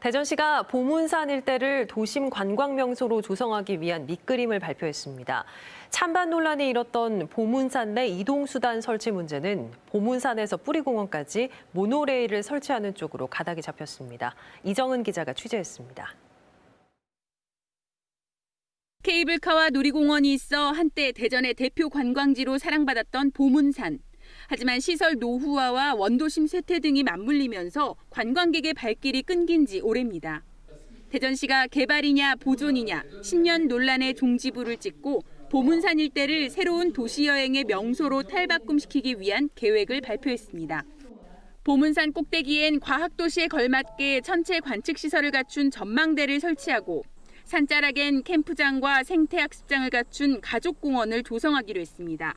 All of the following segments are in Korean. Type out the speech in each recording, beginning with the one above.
대전시가 보문산 일대를 도심 관광 명소로 조성하기 위한 밑그림을 발표했습니다. 찬반 논란이 일었던 보문산 내 이동 수단 설치 문제는 보문산에서 뿌리공원까지 모노레일을 설치하는 쪽으로 가닥이 잡혔습니다. 이정은 기자가 취재했습니다. 케이블카와 놀이공원이 있어 한때 대전의 대표 관광지로 사랑받았던 보문산. 하지만 시설 노후화와 원도심 쇠퇴 등이 맞물리면서 관광객의 발길이 끊긴 지 오래입니다. 대전시가 개발이냐 보존이냐 10년 논란의 종지부를 찍고 보문산 일대를 새로운 도시 여행의 명소로 탈바꿈시키기 위한 계획을 발표했습니다. 보문산 꼭대기엔 과학도시에 걸맞게 천체 관측 시설을 갖춘 전망대를 설치하고 산자락엔 캠프장과 생태학습장을 갖춘 가족공원을 조성하기로 했습니다.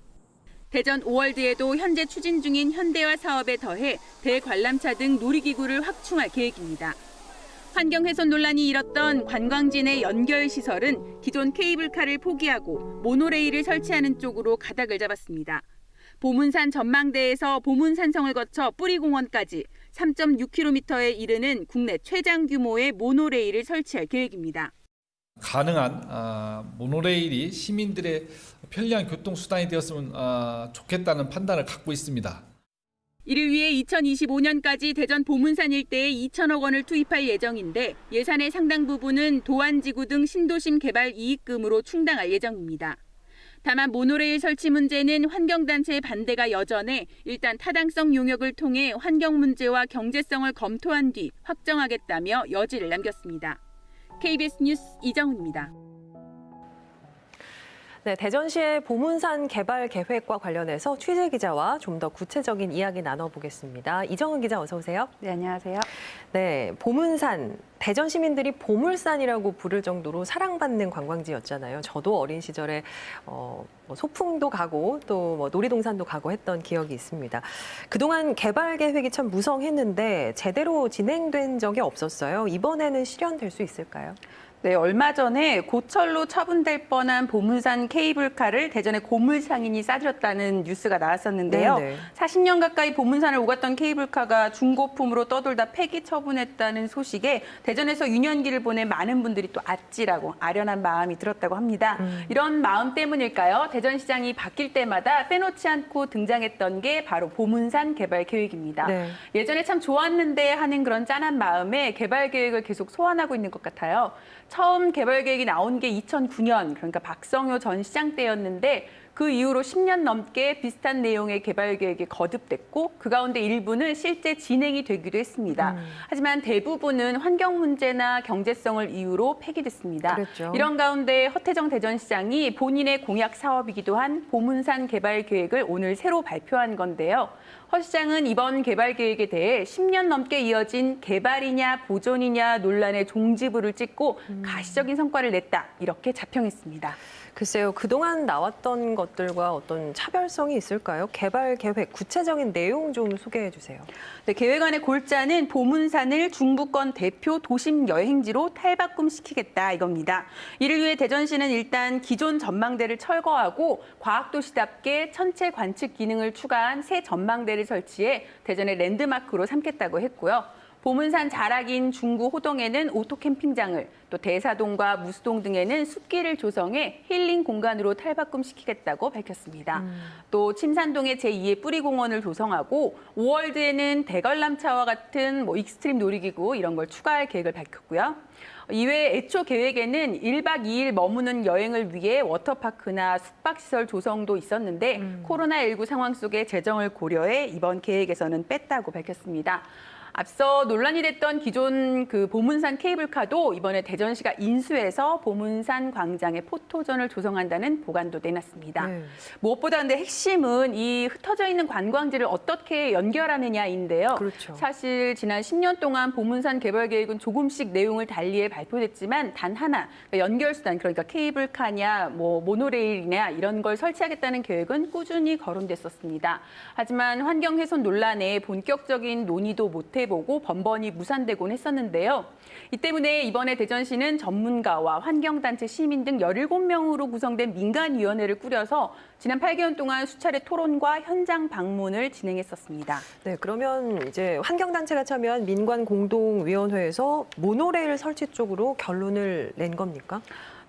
대전 5월드에도 현재 추진 중인 현대화 사업에 더해 대관람차 등 놀이기구를 확충할 계획입니다. 환경훼손 논란이 일었던 관광지 내 연결 시설은 기존 케이블카를 포기하고 모노레일을 설치하는 쪽으로 가닥을 잡았습니다. 보문산 전망대에서 보문산성을 거쳐 뿌리공원까지 3.6km에 이르는 국내 최장 규모의 모노레일을 설치할 계획입니다. 가능한 아, 모노레일이 시민들의 편리한 교통 수단이 되었으면 아, 좋겠다는 판단을 갖고 있습니다. 이를 위해 2025년까지 대전 보문산 일대에 2천억 원을 투입할 예정인데 예산의 상당 부분은 도안지구 등 신도심 개발 이익금으로 충당할 예정입니다. 다만 모노레일 설치 문제는 환경단체의 반대가 여전해 일단 타당성 용역을 통해 환경 문제와 경제성을 검토한 뒤 확정하겠다며 여지를 남겼습니다. KBS 뉴스 이정훈입니다. 네, 대전시의 보문산 개발 계획과 관련해서 취재 기자와 좀 더 구체적인 이야기 나눠보겠습니다. 이정은 기자 어서 오세요. 네, 안녕하세요. 네, 보문산 대전 시민들이 보물산이라고 부를 정도로 사랑받는 관광지였잖아요. 저도 어린 시절에 어, 뭐 소풍도 가고 또 뭐 놀이동산도 가고 했던 기억이 있습니다. 그동안 개발 계획이 참 무성했는데 제대로 진행된 적이 없었어요. 이번에는 실현될 수 있을까요? 네, 얼마 전에 고철로 처분될 뻔한 보문산 케이블카를 대전의 고물 상인이 싸들였다는 뉴스가 나왔었는데요. 네네. 40년 가까이 보문산을 오갔던 케이블카가 중고품으로 떠돌다 폐기 처분했다는 소식에 대전에서 유년기를 보낸 많은 분들이 또 아찔하고 아련한 마음이 들었다고 합니다. 이런 마음 때문일까요? 대전시장이 바뀔 때마다 빼놓지 않고 등장했던 게 바로 보문산 개발 계획입니다. 네. 예전에 참 좋았는데 하는 그런 짠한 마음에 개발 계획을 계속 소환하고 있는 것 같아요. 처음 개발 계획이 나온 게 2009년, 그러니까 박성효 전 시장 때였는데 그 이후로 10년 넘게 비슷한 내용의 개발 계획이 거듭됐고 그 가운데 일부는 실제 진행이 되기도 했습니다. 하지만 대부분은 환경 문제나 경제성을 이유로 폐기됐습니다. 그랬죠. 이런 가운데 허태정 대전시장이 본인의 공약 사업이기도 한 보문산 개발 계획을 오늘 새로 발표한 건데요. 허 시장은 이번 개발 계획에 대해 10년 넘게 이어진 개발이냐 보존이냐 논란의 종지부를 찍고 가시적인 성과를 냈다 이렇게 자평했습니다. 글쎄요, 그동안 나왔던 것들과 어떤 차별성이 있을까요? 개발 계획, 구체적인 내용 좀 소개해 주세요. 네, 계획안의 골자는 보문산을 중부권 대표 도심 여행지로 탈바꿈시키겠다 이겁니다. 이를 위해 대전시는 일단 기존 전망대를 철거하고 과학도시답게 천체 관측 기능을 추가한 새 전망대를 설치해 대전의 랜드마크로 삼겠다고 했고요. 보문산 자락인 중구 호동에는 오토 캠핑장을 또 대사동과 무수동 등에는 숲길을 조성해 힐링 공간으로 탈바꿈시키겠다고 밝혔습니다. 또 침산동에 제2의 뿌리공원을 조성하고 5월드에는 대관람차와 같은 뭐 익스트림 놀이기구 이런 걸 추가할 계획을 밝혔고요. 이외에 애초 계획에는 1박 2일 머무는 여행을 위해 워터파크나 숙박시설 조성도 있었는데 코로나19 상황 속에 재정을 고려해 이번 계획에서는 뺐다고 밝혔습니다. 앞서 논란이 됐던 기존 그 보문산 케이블카도 이번에 대전시가 인수해서 보문산 광장에 포토존을 조성한다는 보관도 내놨습니다. 네. 무엇보다 근데 핵심은 이 흩어져 있는 관광지를 어떻게 연결하느냐인데요. 그렇죠. 사실 지난 10년 동안 보문산 개발 계획은 조금씩 내용을 달리해 발표됐지만 단 하나 그러니까 연결 수단 그러니까 케이블카냐 뭐 모노레일이냐 이런 걸 설치하겠다는 계획은 꾸준히 거론됐었습니다. 하지만 환경 훼손 논란에 본격적인 논의도 못해 검토해보고 번번이 무산되곤 했었는데요. 이 때문에 이번에 대전시는 전문가와 환경단체 시민 등 17명으로 구성된 민간위원회를 꾸려서 지난 8개월 동안 수차례 토론과 현장 방문을 진행했었습니다. 네, 그러면 이제 환경단체가 참여한 민관공동위원회에서 모노레일 설치 쪽으로 결론을 낸 겁니까?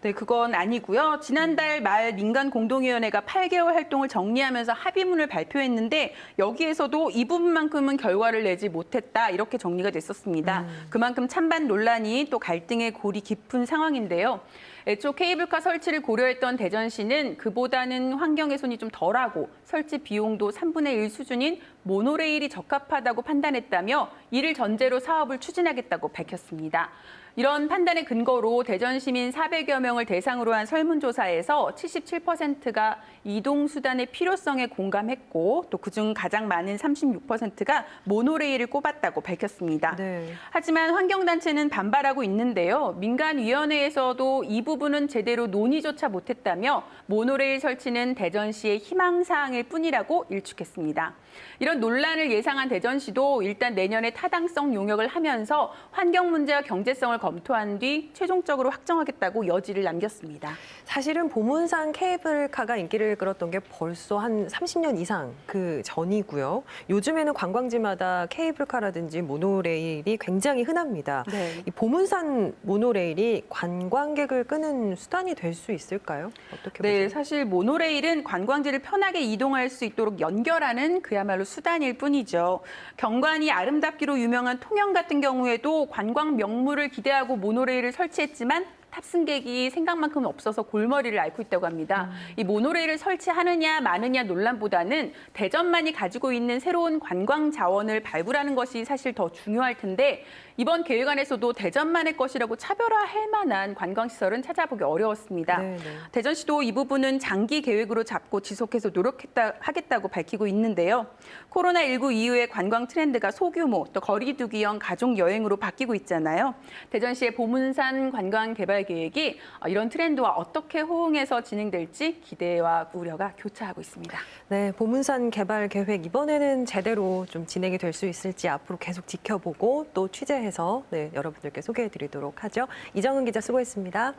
네, 그건 아니고요. 지난달 말 민간 공동위원회가 8개월 활동을 정리하면서 합의문을 발표했는데 여기에서도 이 부분만큼은 결과를 내지 못했다 이렇게 정리가 됐었습니다. 그만큼 찬반 논란이 또 갈등의 골이 깊은 상황인데요. 애초 케이블카 설치를 고려했던 대전시는 그보다는 환경 훼손이 좀 덜하고 설치 비용도 3분의 1 수준인 모노레일이 적합하다고 판단했다며 이를 전제로 사업을 추진하겠다고 밝혔습니다. 이런 판단의 근거로 대전 시민 400여 명을 대상으로 한 설문조사에서 77%가 이동 수단의 필요성에 공감했고 또 그중 가장 많은 36%가 모노레일을 꼽았다고 밝혔습니다. 네. 하지만 환경단체는 반발하고 있는데요. 민간위원회에서도 이부 분은 제대로 논의조차 못했다며 모노레일 설치는 대전시의 희망사항일 뿐이라고 일축했습니다. 이런 논란을 예상한 대전시도 일단 내년에 타당성 용역을 하면서 환경 문제와 경제성을 검토한 뒤 최종적으로 확정하겠다고 여지를 남겼습니다. 사실은 보문산 케이블카가 인기를 끌었던 게 벌써 한 30년 이상 그 전이고요. 요즘에는 관광지마다 케이블카라든지 모노레일이 굉장히 흔합니다. 네. 이 보문산 모노레일이 관광객을 끄는 수단이 될 수 있을까요? 어떻게 네, 보세요? 사실 모노레일은 관광지를 편하게 이동할 수 있도록 연결하는 그야말로 수단일 뿐이죠. 경관이 아름답기로 유명한 통영 같은 경우에도 관광 명물을 기대하고 모노레일을 설치했지만 탑승객이 생각만큼 없어서 골머리를 앓고 있다고 합니다. 이 모노레일을 설치하느냐 마느냐 논란보다는 대전만이 가지고 있는 새로운 관광 자원을 발굴하는 것이 사실 더 중요할 텐데 이번 계획안에서도 대전만의 것이라고 차별화할 만한 관광시설은 찾아보기 어려웠습니다. 네, 네. 대전시도 이 부분은 장기 계획으로 잡고 지속해서 노력했다 하겠다고 밝히고 있는데요. 코로나19 이후에 관광 트렌드가 소규모 또 거리두기형 가족 여행으로 바뀌고 있잖아요. 대전시의 보문산 관광 개발 계획이 이런 트렌드와 어떻게 호응해서 진행될지 기대와 우려가 교차하고 있습니다. 네, 보문산 개발 계획 이번에는 제대로 좀 진행이 될 수 있을지 앞으로 계속 지켜보고 또 취재해서 네, 여러분들께 소개해드리도록 하죠. 이정은 기자 수고했습니다.